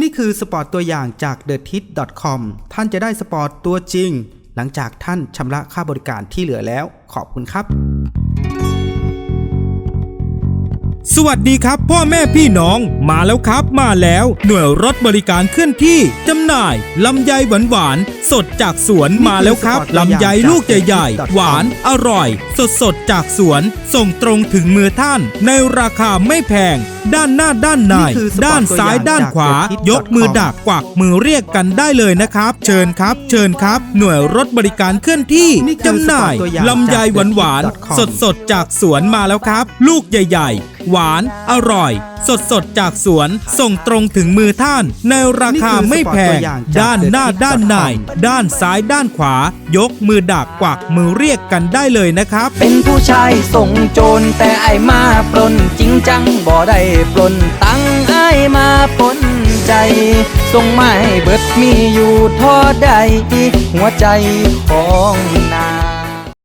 นี่คือสปอร์ตตัวอย่างจาก t h e t i t c o m ท่านจะได้สปอร์ตตัวจริง หลังจากท่านชำระค่าบริการที่เหลือแล้ว ขอบคุณครับ สวัสดีครับ พ่อแม่พี่น้องมาแล้วครับ มาแล้ว หน่วยรถบริการเคลื่อนที่จำหน่ายลำไยหวานหวานสดจากสวนมาแล้วครับลำไยลูกใหญ่ๆ หวานอร่อย สดสดๆจากสวน ส่งตรงถึงมือท่าน ในราคาไม่แพง ด้านหน้าด้านใน นี่คือสปอร์ตด้านซ้ายตัวอย่างด้านขวา จาก The Kid ยกมือดักกวักมือเรียกกันได้เลยนะครับ เชิญครับ เชิญครับ หน่วยรถบริการเคลื่อนที่นี่คือจำหน่ายสปอร์ตตัวอย่างลำไยจากหวานหวาน The Kid.com สดสดๆจากสวนมาแล้วครับ ลูกใหญ่ ๆ หวานอร่อย สดสดๆจากสวน ส่งตรงถึงมือท่าน ในราคาไม่แพง ด้านหน้าด้านในด้านซ้ายด้านขวา ยกมือดักกวักมือเรียกกันได้เลยนะครับ เป็นผู้ชายส่งโจรแต่ไอายมาปล้นจริงจังบ่ได้ปล้นตังไอายมาปนใจ ส่งมาให้เบิดมีอยู่ทอใดหัวใจของ